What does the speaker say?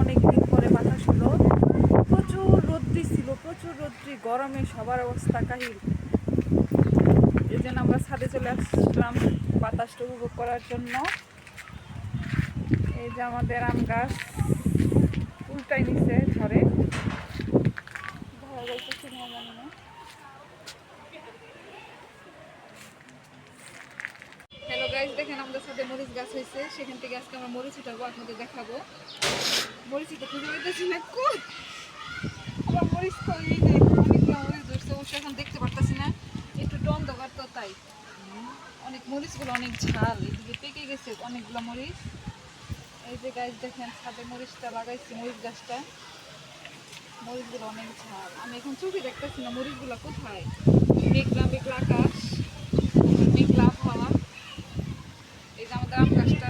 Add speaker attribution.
Speaker 1: অনেক দিন পরে বাতাস হলো। প্রচুর রোদ্রি ছিল, প্রচুর রোদ্রি, গরমে সবার অবস্থা কাহিল। এই জন্য আমরা ছাদে চলে আসলাম বাতাসটা উপভোগ করার জন্য। এই যে আমাদের আম গাছ উল্টাই নিছে ঝড়ে। দেখেন আমাদের সাথে মরিচ গাছ হয়েছে। সেখান থেকে আজকে আমরা মরিচ উঠাবো, আপনাদের দেখাবো। মরিচি তো, খুঁজে পেতেছি না কোন আমার মরিচ তো, এই যে অনেকগুলো মরিচ ধরছে অবশ্য এখন দেখতে পারতেছি না, একটু টন দোকার তো তাই। অনেক মরিচগুলো অনেক ঝাল, এদিকে পেকে গেছে অনেকগুলো মরিচ। এই যে গাছ দেখেন, ছাদে মরিচটা লাগাইছি, মরিচ গাছটা। মরিচগুলো অনেক ঝাল। আমি এখন চোখে দেখতেছি না মরিচগুলো কোথায়। মেঘলা মেঘলা আকাশ, মেঘলা আবহাওয়া। এই যে আমাদের আম গাছটা